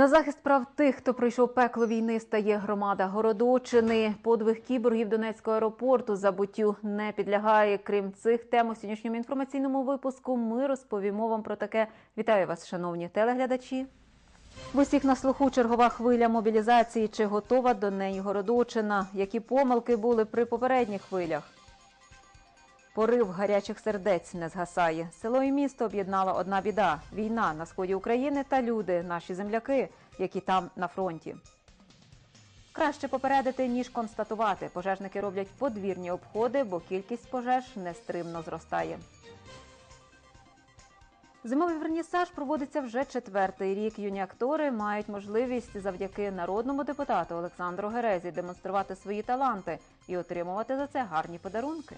На захист прав тих, хто пройшов пекло війни, стає громада Городочини. Подвиг кіборгів Донецького аеропорту забуттю не підлягає. Крім цих тем у сьогоднішньому інформаційному випуску ми розповімо вам про таке. Вітаю вас, шановні телеглядачі. В усіх на слуху чергова хвиля мобілізації. Чи готова до неї Городочина? Які помилки були при попередніх хвилях? Порив гарячих сердець не згасає. Село і місто об'єднала одна біда: війна на сході України та люди, наші земляки, які там на фронті. Краще попередити, ніж констатувати. Пожежники роблять подвірні обходи, бо кількість пожеж нестримно зростає. Зимовий вернісаж проводиться вже четвертий рік. Юні актори мають можливість завдяки народному депутату Олександру Герезі демонструвати свої таланти і отримувати за це гарні подарунки.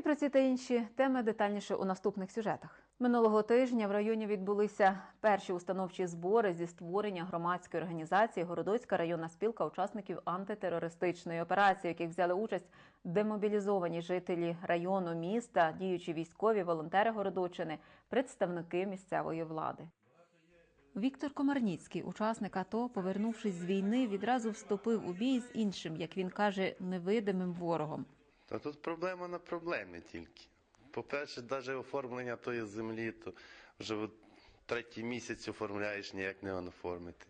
І про ці та інші теми детальніше у наступних сюжетах. Минулого тижня в районі відбулися перші установчі збори зі створення громадської організації Городоцька районна спілка учасників антитерористичної операції, в яких взяли участь демобілізовані жителі району міста, діючі військові, волонтери Городочини, представники місцевої влади. Віктор Комарніцький, учасник АТО, повернувшись з війни, відразу вступив у бій з іншим, як він каже, невидимим ворогом. Та тут проблема на проблемі тільки. По-перше, навіть оформлення тої землі, то вже третій місяць оформляєш, ніяк не оформити.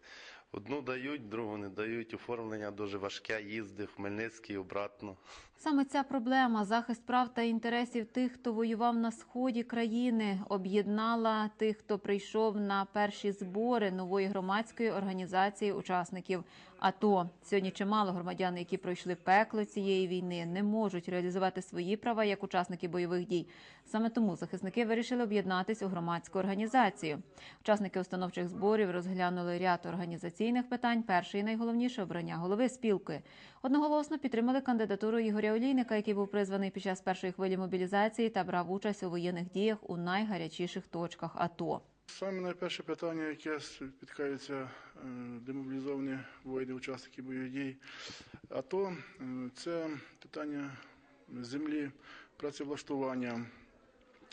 Одну дають, другу не дають. Оформлення дуже важке, їзди Хмельницький, обратно. Саме ця проблема захист прав та інтересів тих, хто воював на сході країни, об'єднала тих, хто прийшов на перші збори нової громадської організації учасників АТО. Сьогодні чимало громадян, які пройшли пекло цієї війни, не можуть реалізувати свої права як учасники бойових дій. Саме тому захисники вирішили об'єднатись у громадську організацію. Учасники установчих зборів розглянули ряд організаційних питань. Перше і найголовніше обрання голови спілки. Одноголосно підтримали кандидатуру Ігоря Олійника, який був призваний під час першої хвилі мобілізації та брав участь у воєнних діях у найгарячіших точках АТО. Саме найперше питання, яке спіткаються е, демобілізовані учасники бойових дій, АТО, е, це питання землі, працевлаштування,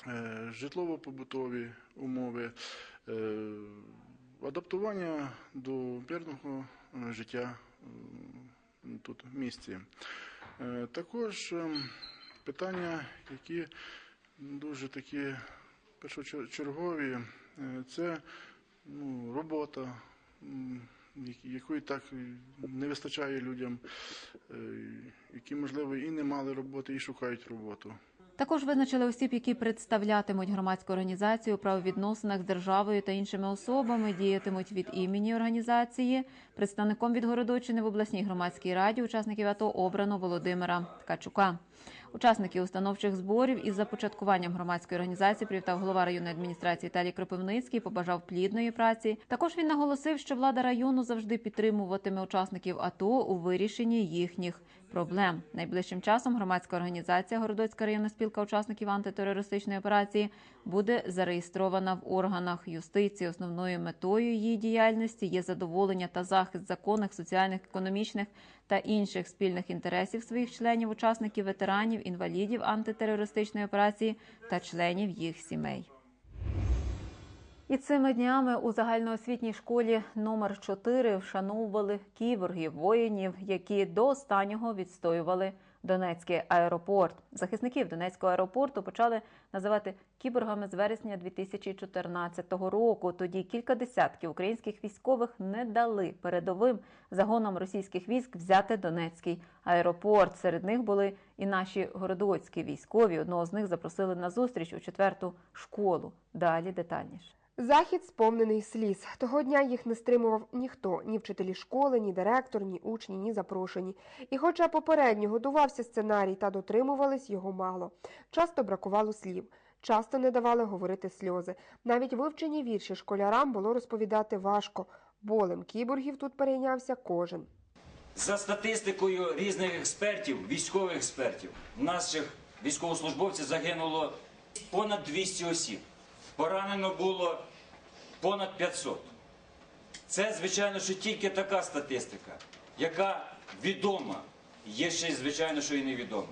е, житлово-побутові умови, е, адаптування до мирного життя тут в місті. Також питання, які дуже такі першочергові, це ну, робота, якої так не вистачає людям, е, які, можливо, і не мали роботи, і шукають роботу. Також визначили осіб, які представлятимуть громадську організацію у правовідносинах з державою та іншими особами, діятимуть від імені організації. Представником від Городочини в обласній громадській раді учасників АТО обрано Володимира Ткачука. Учасники установчих зборів із започаткуванням громадської організації привітав голова районної адміністрації Віталій Кропивницький, побажав плідної праці. Також він наголосив, що влада району завжди підтримуватиме учасників АТО у вирішенні їхніх проблем. Найближчим часом громадська організація Городоцька районна спілка учасників антитерористичної операції буде зареєстрована в органах юстиції. Основною метою її діяльності є задоволення та захист законних, соціальних, економічних та інших спільних інтересів своїх членів, учасників, ветеранів, інвалідів антитерористичної операції та членів їх сімей. І цими днями у загальноосвітній школі номер 4 вшановували кіборгів воїнів, які до останнього відстоювали Донецький аеропорт. Захисників Донецького аеропорту почали називати кіборгами з вересня 2014 року. Тоді кілька десятків українських військових не дали передовим загонам російських військ взяти Донецький аеропорт. Серед них були і наші городоцькі військові. Одного з них запросили на зустріч у четверту школу. Далі детальніше. Захід сповнений сліз. Того дня їх не стримував ніхто, ні вчителі школи, ні директор, ні учні, ні запрошені. І хоча попередньо готувався сценарій та дотримувались його мало. Часто бракувало слів, часто не давали говорити сльози. Навіть вивчені вірші школярам було розповідати важко. Болем кіборгів тут перейнявся кожен. За статистикою різних експертів, військових експертів, наших військовослужбовців загинуло понад 200 осіб. Поранено було понад 500. Це, звичайно, що тільки така статистика, яка відома. Є ще, звичайно, що і невідома.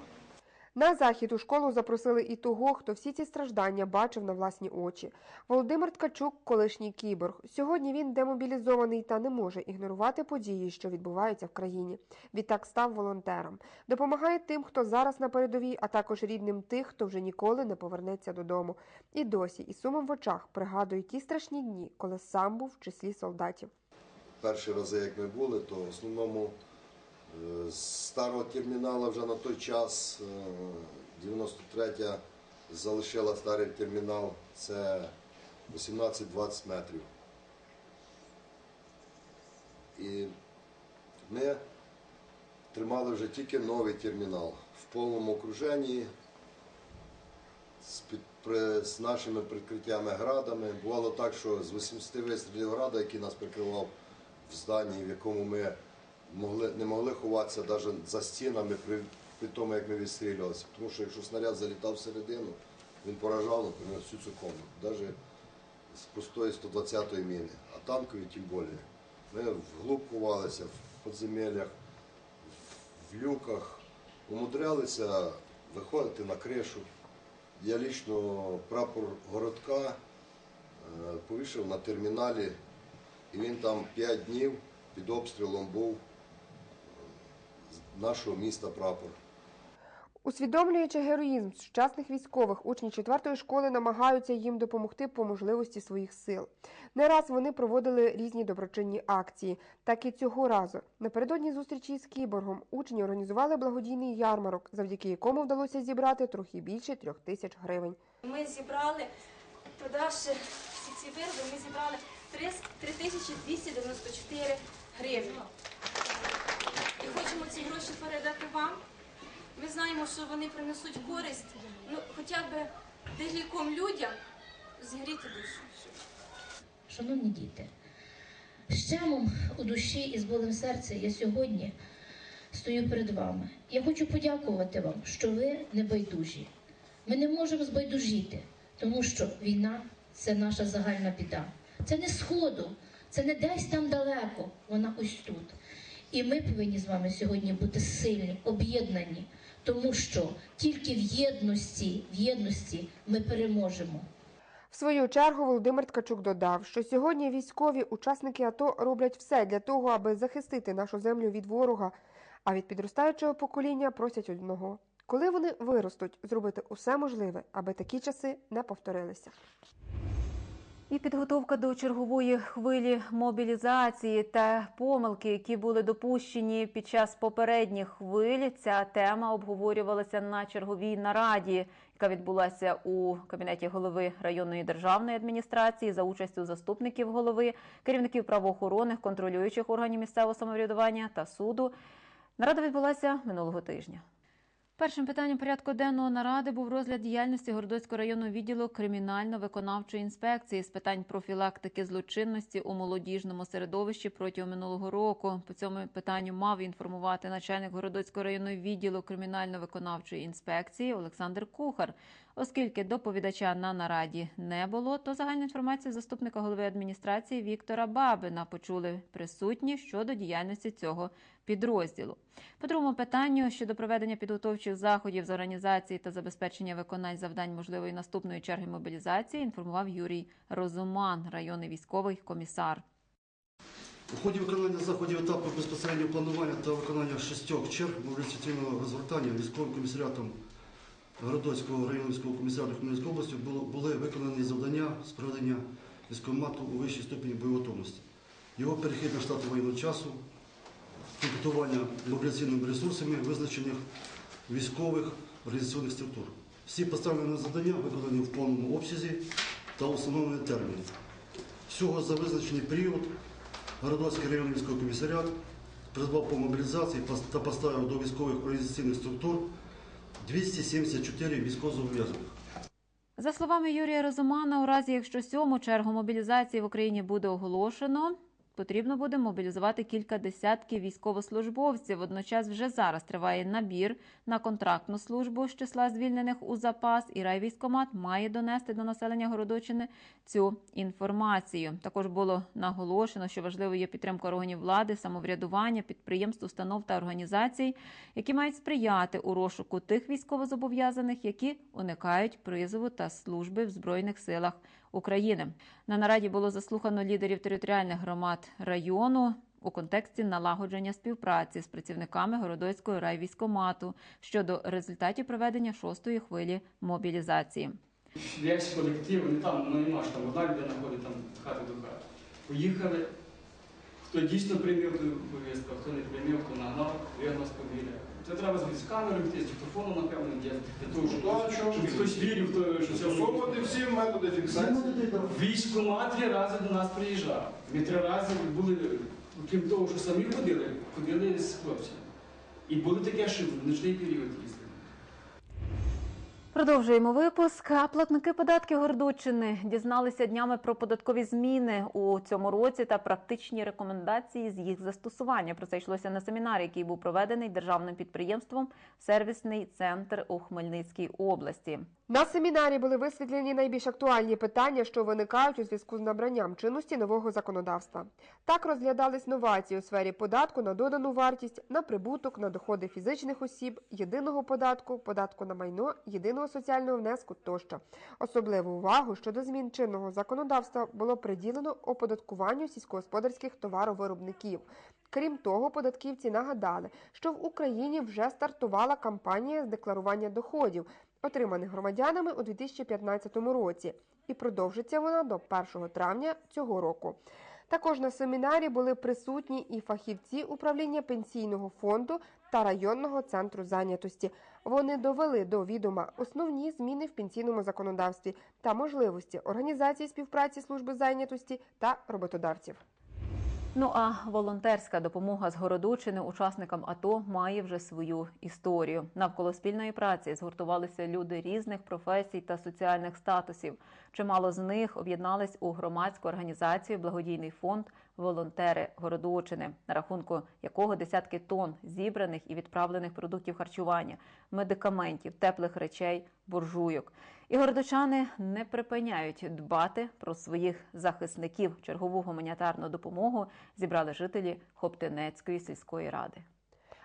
На захід у школу запросили і того, хто всі ці страждання бачив на власні очі. Володимир Ткачук, колишній кіборг. Сьогодні він демобілізований та не може ігнорувати події, що відбуваються в країні. Відтак став волонтером. Допомагає тим, хто зараз на передовій, а також рідним тих, хто вже ніколи не повернеться додому. І досі, із сумом в очах, пригадує ті страшні дні, коли сам був в числі солдатів. перші рази, як ми були, то в основному з старого терміналу вже на той час, е, 93-я залишила старий термінал, це 18-20 метрів. І ми тримали вже тільки новий термінал в повному окруженні з, під, при, з нашими прикриттями градами. Бувало так, що з 80 вистрілів града, який нас прикривав в зданні, в якому ми могли, не могли ховатися навіть за стінами при, при тому, як ми відстрілювалися. Тому що якщо снаряд залітав всередину, він поражав, наприклад, всю цю комнату, навіть з простої 120-ї міни, а танкові тим більше. Ми вглуб ховалися, в підземеллях, в люках, умудрялися виходити на кришу. Я лічно прапор городка е, повішав на терміналі, і він там 5 днів під обстрілом був нашого міста прапор. Усвідомлюючи героїзм сучасних військових, учні четвертої школи намагаються їм допомогти по можливості своїх сил. Не раз вони проводили різні доброчинні акції. Так і цього разу. Напередодні зустрічі з кіборгом учні організували благодійний ярмарок, завдяки якому вдалося зібрати трохи більше трьох тисяч гривень. Ми зібрали, продавши всі ці вироби, ми зібрали 3294 гривні. І хочемо ці гроші передати вам. Ми знаємо, що вони принесуть користь, ну, хоча б декільком людям зігріти душу. Шановні діти, з чемом у душі і з болем серця я сьогодні стою перед вами. Я хочу подякувати вам, що ви не байдужі. Ми не можемо збайдужіти, тому що війна це наша загальна біда. Це не сходу, це не десь там далеко, вона ось тут. І ми повинні з вами сьогодні бути сильні, об'єднані, тому що тільки в єдності, в єдності ми переможемо. В свою чергу Володимир Ткачук додав, що сьогодні військові учасники АТО роблять все для того, аби захистити нашу землю від ворога, а від підростаючого покоління просять одного. Коли вони виростуть, зробити усе можливе, аби такі часи не повторилися. І підготовка до чергової хвилі мобілізації та помилки, які були допущені під час попередніх хвиль. Ця тема обговорювалася на черговій нараді, яка відбулася у кабінеті голови районної державної адміністрації за участю заступників голови, керівників правоохоронних, контролюючих органів місцевого самоврядування та суду. Нарада відбулася минулого тижня. Першим питанням порядку денного наради був розгляд діяльності Городоцького районного відділу кримінально-виконавчої інспекції з питань профілактики злочинності у молодіжному середовищі протягом минулого року. По цьому питанню мав інформувати начальник Городоцького районного відділу кримінально-виконавчої інспекції Олександр Кухар. Оскільки доповідача на нараді не було, то загальну інформацію заступника голови адміністрації Віктора Бабина почули присутні щодо діяльності цього підрозділу. По другому питанню щодо проведення підготовчих заходів з організації та забезпечення виконань завдань можливої наступної черги мобілізації інформував Юрій Розуман, районний військовий комісар. У ході виконання заходів етапу безпосереднього планування та виконання шістьох черг мобілізаційного розгортання військовим комісаріатом Городоцького районного військового комісаріату Хмельницької області були виконані завдання з проведення військомату у вищій ступені бойової готовності. Його перехід на штат воєнного часу, комплектування мобілізаційними ресурсами визначених військових організаційних структур. Всі поставлені завдання виконані в повному обсязі та установлені терміни. Всього за визначений період Городоцький районний військовий комісаріат призвав по мобілізації та поставив до військових організаційних структур 274 військовозобов'язаних. За словами Юрія Розумана, у разі якщо сьому чергу мобілізації в Україні буде оголошено, потрібно буде мобілізувати кілька десятків військовослужбовців. Водночас вже зараз триває набір на контрактну службу з числа звільнених у запас, і райвійськомат має донести до населення Городочини цю інформацію. Також було наголошено, що важливою є підтримка органів влади, самоврядування, підприємств, установ та організацій, які мають сприяти у розшуку тих військовозобов'язаних, які уникають призову та служби в збройних силах України. На нараді було заслухано лідерів територіальних громад району. У контексті налагодження співпраці з працівниками Городоцького райвійськомату щодо результатів проведення шостої хвилі мобілізації. Весь колектив, вони там, ну нема ж там одна людина ходить там хати до хати. Поїхали, хто дійсно прийняв ту повістку, хто не прийняв, хто нагнав, з подвір'я. Це треба з камерою йти, з диктофоном, напевно, є, для того, щоб, щоб хтось вірив, то, що це Застосовувати всі методи фіксації. Військома три рази до нас приїжджав. Ми три рази були, крім того, що самі ходили, ходили з хлопцями. І було таке, що в нічний період їздили. Продовжуємо випуск. Платники податків Гордочини дізналися днями про податкові зміни у цьому році та практичні рекомендації з їх застосування. Про це йшлося на семінарі, який був проведений державним підприємством Сервісний центр у Хмельницькій області. На семінарі були висвітлені найбільш актуальні питання, що виникають у зв'язку з набранням чинності нового законодавства. Так розглядались новації у сфері податку на додану вартість, на прибуток, на доходи фізичних осіб, єдиного податку, податку на майно, єдиного соціального внеску тощо. Особливу увагу щодо змін чинного законодавства було приділено оподаткуванню сільськогосподарських товаровиробників. Крім того, податківці нагадали, що в Україні вже стартувала кампанія з декларування доходів, отриманих громадянами у 2015 році, і продовжиться вона до 1 травня цього року. Також на семінарі були присутні і фахівці управління пенсійного фонду та районного центру зайнятості. Вони довели до відома основні зміни в пенсійному законодавстві та можливості організації співпраці служби зайнятості та роботодавців. Ну а волонтерська допомога з Городочини учасникам АТО має вже свою історію. Навколо спільної праці згуртувалися люди різних професій та соціальних статусів. Чимало з них об'єднались у громадську організацію Благодійний фонд Волонтери Городочини, на рахунку якого десятки тонн зібраних і відправлених продуктів харчування, медикаментів, теплих речей, буржуйок. І городочани не припиняють дбати про своїх захисників. Чергову гуманітарну допомогу зібрали жителі Хоптинецької сільської ради.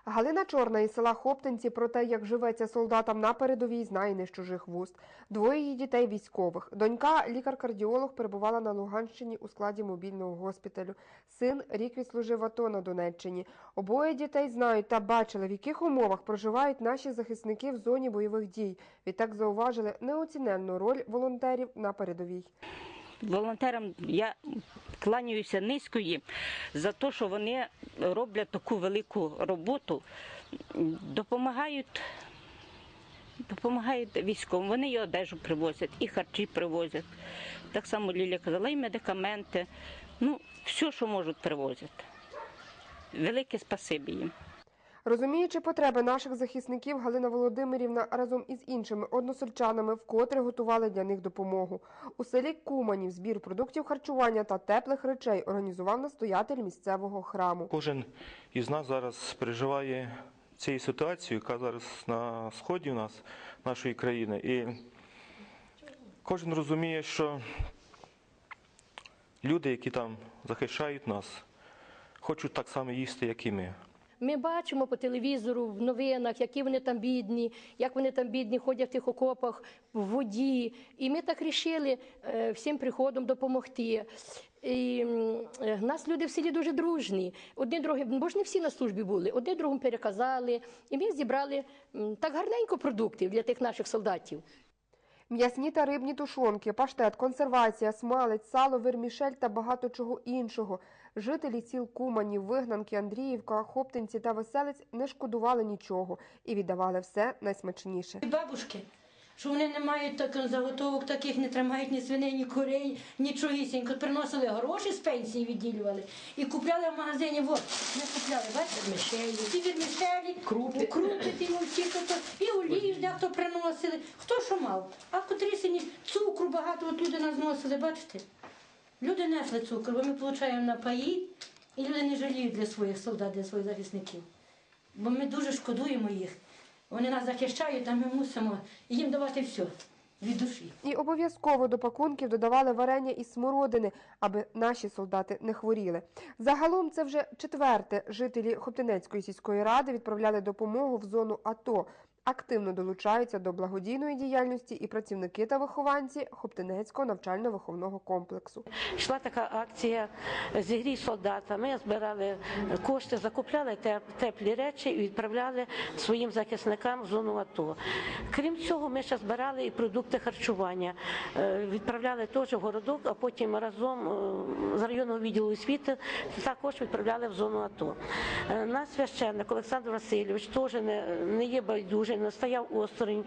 Галина Чорна із села Хоптинці про те, як живеться солдатам на передовій, знає не з чужих вуст. Двоє її дітей військових. Донька, лікар-кардіолог, перебувала на Луганщині у складі мобільного госпіталю. Син рік відслужив АТО на Донеччині. Обоє дітей знають та бачили, в яких умовах проживають наші захисники в зоні бойових дій. Відтак зауважили неоціненну роль волонтерів на передовій. волонтерам я кланяюся низько їм за те, що вони роблять таку велику роботу, допомагають. Допомагають військовим. Вони і одежу привозять, і харчі привозять. Так само Ліля казала, і медикаменти. Ну, все, що можуть, привозять. Велике спасибі їм. Розуміючи потреби наших захисників, Галина Володимирівна разом із іншими односельчанами вкотре готували для них допомогу. У селі Куманів збір продуктів харчування та теплих речей організував настоятель місцевого храму. Кожен із нас зараз переживає цією ситуацією, яка зараз на сході у нас, нашої країни. І кожен розуміє, що люди, які там захищають нас, хочуть так само їсти, як і ми. Ми бачимо по телевізору, в новинах, які вони там бідні, як вони там бідні ходять в тих окопах в воді. І ми так рішили е, всім приходом допомогти. І е, нас люди в селі дуже дружні. Одні другим, бо ж не всі на службі були, одне другому переказали. І ми зібрали так гарненько продуктів для тих наших солдатів. М'ясні та рибні тушонки, паштет, консервація, смалець, сало, вермішель та багато чого іншого. Жителі сіл Куманів, Вигнанки, Андріївка, Хоптинці та Веселець не шкодували нічого і віддавали все найсмачніше. Бабушки, що вони не мають так, заготовок таких, не тримають ні свиней, ні курей, нічогісінько. Приносили гроші з пенсії, відділювали і купляли в магазині. От, ми купляли, бачите, мішелі, ті від мішелі, крупи, крупи ті мовчі, то, і олію дехто приносили, хто що мав. А котрі сині цукру багато от люди нас зносили, бачите? Люди несли цукор, бо ми отримуємо на паї, і люди не жаліють для своїх солдат, для своїх захисників. Бо ми дуже шкодуємо їх. Вони нас захищають, а ми мусимо їм давати все від душі. І обов'язково до пакунків додавали варення із смородини, аби наші солдати не хворіли. Загалом це вже четверте жителі Хоптинецької сільської ради відправляли допомогу в зону АТО. Активно долучаються до благодійної діяльності і працівники та вихованці Хоптинецького навчально-виховного комплексу. Йшла така акція зігрій солдата. Ми збирали кошти, закупляли теплі речі і відправляли своїм захисникам в зону АТО. Крім цього, ми ще збирали і продукти харчування. Е, Відправляли теж в городок, а потім разом е, з районного відділу освіти також відправляли в зону АТО. Е, Наш священник Олександр Васильович теж не, є байдужий, не стояв осторонь.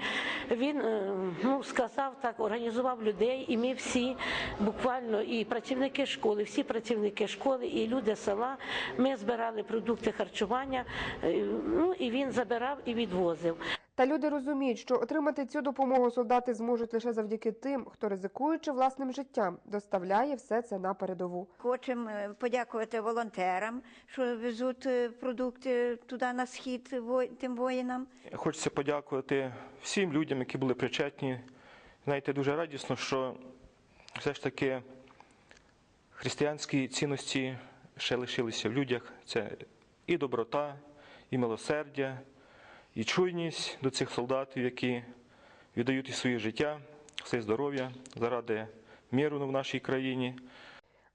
Він е, ну, сказав так, організував людей, і ми всі буквально і працівники школи, всі працівники школи, і люди села. Ми збирали продукти харчування. е, Ну і він забирав і відвозив. Та люди розуміють, що отримати цю допомогу солдати зможуть лише завдяки тим, хто ризикуючи власним життям, доставляє все це на передову. Хочемо е, подякувати волонтерам, що везуть е, продукти туди на схід тим воїнам. Хочеться подякувати всім людям, які були причетні. Знаєте, дуже радісно, що все ж таки християнські цінності ще лишилися в людях. Це і доброта, і милосердя, і чуйність до цих солдатів, які віддають і своє життя, все здоров'я заради миру в нашій країні.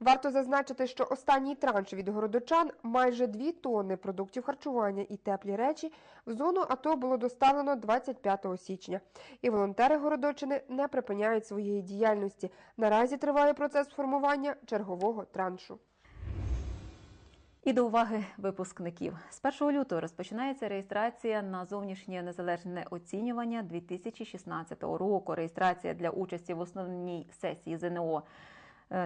Варто зазначити, що останній транш від городочан майже 2 тонни продуктів харчування і теплі речі в зону АТО було доставлено 25 січня. І волонтери Городочини не припиняють своєї діяльності. Наразі триває процес формування чергового траншу. І до уваги випускників. З 1 лютого розпочинається реєстрація на зовнішнє незалежне оцінювання 2016 року. Реєстрація для участі в основній сесії ЗНО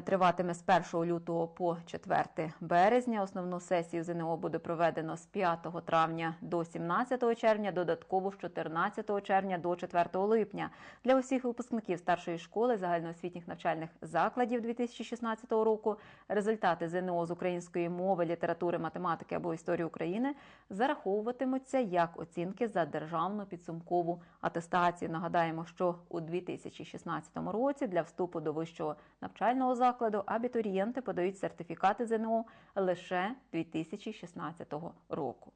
триватиме з 1 лютого по 4 березня. Основну сесію ЗНО буде проведено з 5 травня до 17 червня, додатково з 14 червня до 4 липня. Для усіх випускників старшої школи загальноосвітніх навчальних закладів 2016 року результати ЗНО з української мови, літератури, математики або історії України зараховуватимуться як оцінки за державну підсумкову атестацію. Нагадаємо, що у 2016 році для вступу до вищого навчального закладу абітурієнти подають сертифікати ЗНО лише 2016 року.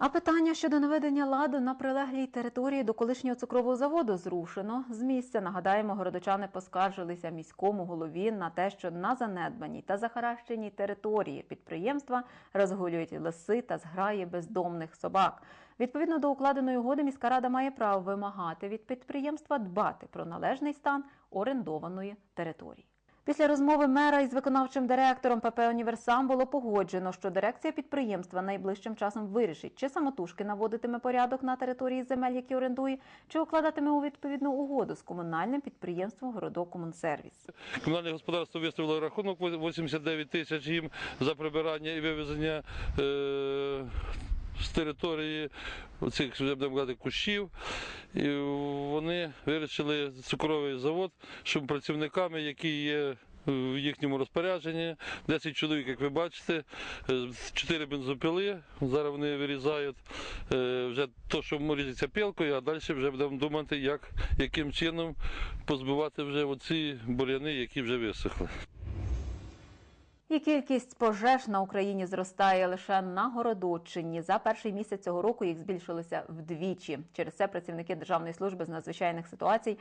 А питання щодо наведення ладу на прилеглій території до колишнього цукрового заводу зрушено. З місця, нагадаємо, городочани поскаржилися міському голові на те, що на занедбаній та захаращеній території підприємства розгулюють лиси та зграї бездомних собак. Відповідно до укладеної угоди, міська рада має право вимагати від підприємства дбати про належний стан орендованої території. Після розмови мера із виконавчим директором ПП Універсам було погоджено, що дирекція підприємства найближчим часом вирішить, чи самотужки наводитиме порядок на території земель, які орендує, чи укладатиме у відповідну угоду з комунальним підприємством Городокомунсервіс. Комунальне господарство виставило рахунок 89 тисяч їм за прибирання і вивезення е, з території цих будемо казати, кущів. І вони вирішили цукровий завод, щоб працівниками, які є в їхньому розпорядженні, 10 чоловік, як ви бачите, 4 бензопіли. Зараз вони вирізають е, вже то, що різиться пілкою, а далі вже будемо думати, як, яким чином позбивати вже оці бур'яни, які вже висохли. І кількість пожеж на Україні зростає лише на Городоччині. За перший місяць цього року їх збільшилося вдвічі. Через це працівники Державної служби з надзвичайних ситуацій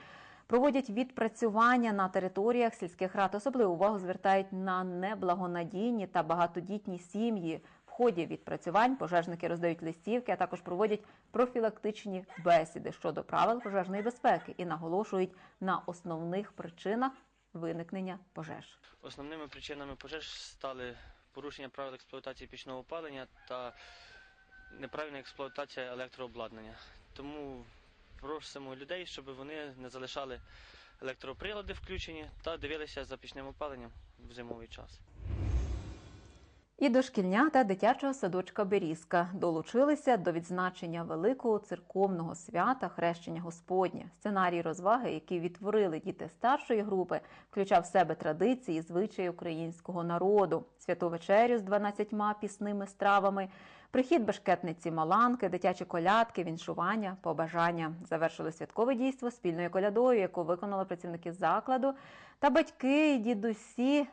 проводять відпрацювання на територіях сільських рад. Особливу увагу звертають на неблагонадійні та багатодітні сім'ї. В ході відпрацювань пожежники роздають листівки, а також проводять профілактичні бесіди щодо правил пожежної безпеки і наголошують на основних причинах виникнення пожеж. Основними причинами пожеж стали порушення правил експлуатації пічного опалення та неправильна експлуатація електрообладнання. Тому просимо людей, щоб вони не залишали електроприлади включені та дивилися за пічним опаленням в зимовий час. І дошкільнята дитячого садочка Берізка долучилися до відзначення великого церковного свята Хрещення Господнє. Сценарій розваги, який відтворили діти старшої групи, включав в себе традиції, звичаї українського народу, святу вечерю з 12 пісними стравами, прихід бешкетниці Маланки, дитячі колядки, віншування, побажання. Завершили святкове дійство спільною колядою, яку виконали працівники закладу та батьки дідусі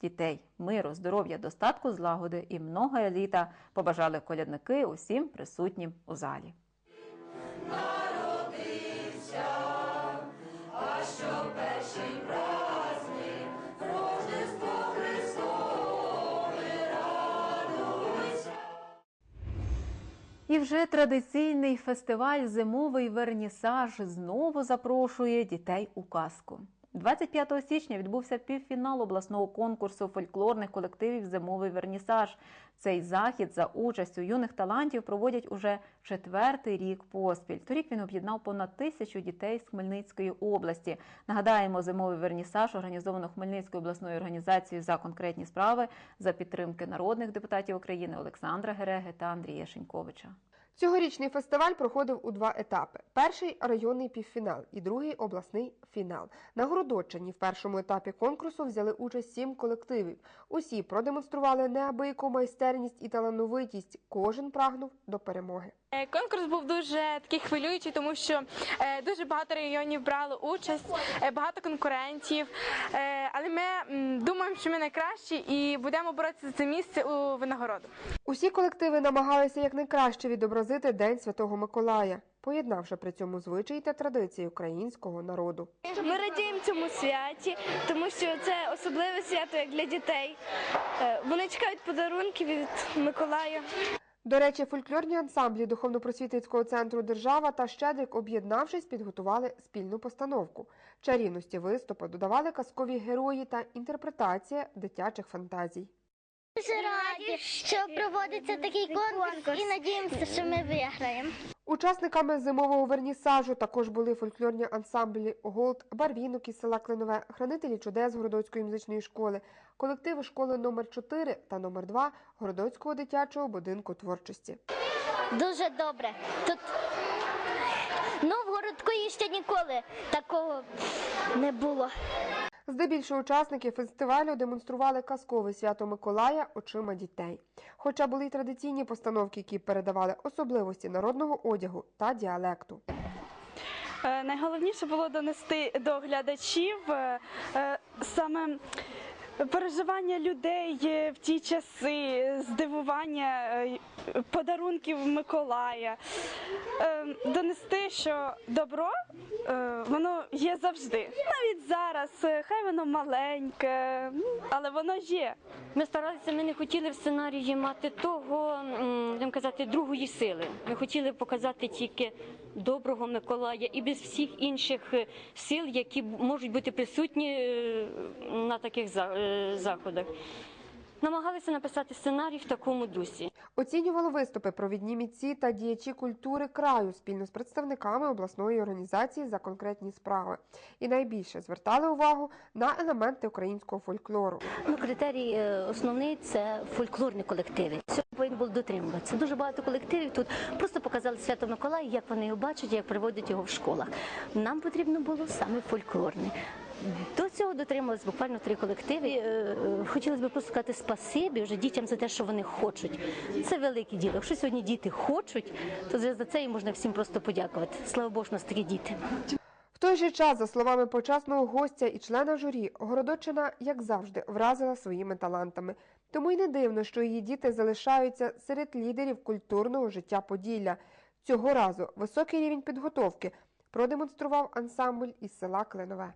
дітей. Миру, здоров'я, достатку, злагоди і много літа побажали колядники усім присутнім у залі. а що перший праздник, Рождество Христове, радуйся. І вже традиційний фестиваль Зимовий вернісаж знову запрошує дітей у казку. 25 січня відбувся півфінал обласного конкурсу фольклорних колективів Зимовий вернісаж. Цей захід за участю юних талантів проводять уже четвертий рік поспіль. Торік він об'єднав понад тисячу дітей з Хмельницької області. Нагадаємо, зимовий вернісаж організовано Хмельницькою обласною організацією за конкретні справи за підтримки народних депутатів України Олександра Гереги та Андрія Шеньковича. Цьогорічний фестиваль проходив у два етапи: перший районний півфінал і другий обласний фінал. На Городоччині в першому етапі конкурсу взяли участь сім колективів. Усі продемонстрували неабияку майстерність і талановитість. Кожен прагнув до перемоги. Е, Конкурс був дуже такий хвилюючий, тому що е, дуже багато районів брали участь, е, багато конкурентів. Але ми думаємо, що ми найкращі і будемо боротися за це місце у винагороду. Усі колективи намагалися якнайкраще відобразити День Святого Миколая, поєднавши при цьому звичаї та традиції українського народу. Ми радіємо цьому святі, тому що це особливе свято як для дітей. Вони чекають подарунки від Миколая. До речі, фольклорні ансамблі духовно-просвітницького центру Держава та Щедрик, об'єднавшись, підготували спільну постановку. Чарівності виступу додавали казкові герої та інтерпретація дитячих фантазій. Дуже раді, що проводиться такий конкурс і надіємося, що ми виграємо. Учасниками зимового вернісажу також були фольклорні ансамблі Голд, Барвінок із села Клинове, хранителі чудес Городоцької музичної школи, колективи школи номер 4 та номер 2 Городоцького дитячого будинку творчості. Дуже добре. Тут ну, в городку ще ніколи такого не було. Здебільшого учасники фестивалю демонстрували казкове свято Миколая очима дітей. Хоча були й традиційні постановки, які передавали особливості народного одягу та діалекту. Е, Найголовніше було донести до глядачів е, е, саме переживання людей в ті часи, здивування подарунків Миколая. Е, Донести, що добро е, воно є завжди. Навіть зараз, е, хай воно маленьке, але воно є. Ми старалися, ми не хотіли в сценарії мати того, будемо казати, другої сили. Ми хотіли показати тільки доброго Миколая і без всіх інших е, сил, які можуть бути присутні на таких заходах. Намагалися написати сценарій в такому дусі. Оцінювали виступи провідні митці та діячі культури краю спільно з представниками обласної організації за конкретні справи. І найбільше звертали увагу на елементи українського фольклору. Ну, критерій е, основний це фольклорні колективи. Цього повинен був дотримуватися. Дуже багато колективів тут просто показали Свято Миколая, як вони його бачать, як приводять його в школах. Нам потрібно було саме фольклорне. До цього дотримувалися буквально три колективи. Е, е, Хотілося б просто сказати спасибі вже дітям за те, що вони хочуть. Це велике діло. Якщо сьогодні діти хочуть, то за це їм можна всім просто подякувати. Слава Богу, що нас такі діти. В той же час, за словами почесного гостя і члена журі, Городочина, як завжди, вразила своїми талантами. Тому й не дивно, що її діти залишаються серед лідерів культурного життя Поділля. Цього разу високий рівень підготовки продемонстрував ансамбль із села Кленове.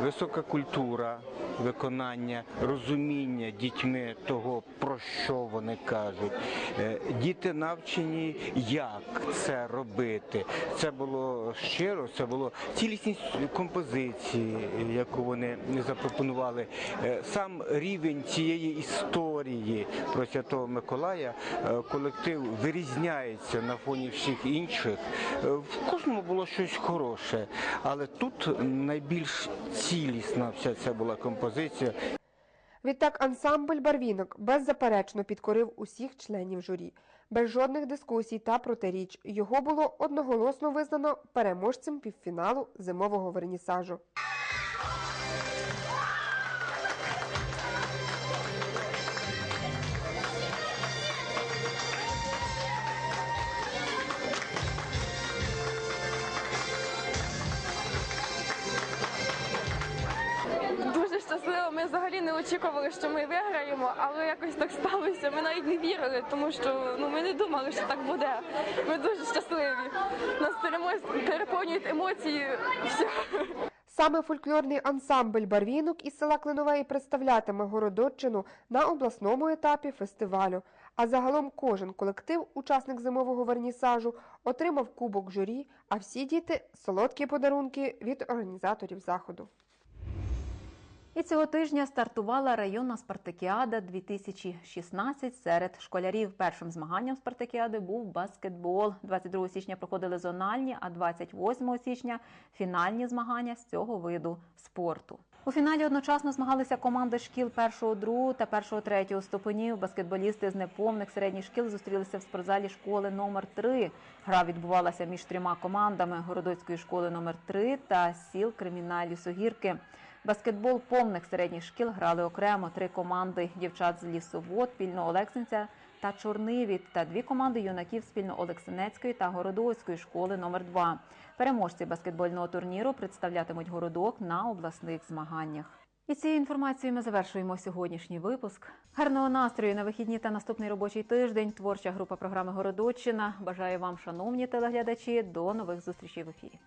Висока культура виконання, розуміння дітьми того, про що вони кажуть. Е, Діти навчені, як це робити. Це було щиро, це було цілісність композиції, яку вони запропонували. Е, Сам рівень цієї історії про Святого Миколая е, колектив вирізняється на фоні всіх інших. В кожному було щось хороше, але тут найбільш цілісна вся ця була композиція. Відтак ансамбль барвінок беззаперечно підкорив усіх членів журі. Без жодних дискусій та протиріч його було одноголосно визнано переможцем півфіналу зимового вернісажу. Очікували, що ми виграємо, але якось так сталося. Ми навіть не вірили, тому що ну ми не думали, що так буде. Ми дуже щасливі. Нас переповнюють емоції. Все. Саме фольклорний ансамбль барвінок із села Клинове і представлятиме Городоччину на обласному етапі фестивалю. А загалом кожен колектив, учасник зимового вернісажу, отримав кубок журі, а всі діти солодкі подарунки від організаторів заходу. І цього тижня стартувала районна спартакіада 2016 серед школярів. Першим змаганням спартакіади був баскетбол. 22 січня проходили зональні, а 28 січня фінальні змагання з цього виду спорту. У фіналі одночасно змагалися команди шкіл першого, другого та першого третього ступенів. Баскетболісти з неповних середніх шкіл зустрілися в спортзалі школи номер 3 Гра відбувалася між трьома командами Городоцької школи номер 3 та сіл Криміна Лісогірки. Баскетбол повних середніх шкіл грали окремо три команди дівчат з лісовод, пільно Олексинця та Чорнивіт та дві команди юнаків спільно Олексинецької та Городоцької школи номер 2 Переможці баскетбольного турніру представлятимуть городок на обласних змаганнях. І цією інформацією ми завершуємо сьогоднішній випуск. Гарного настрою на вихідні та наступний робочий тиждень. Творча група програми Городоччина бажає вам, шановні телеглядачі, до нових зустрічей в ефірі.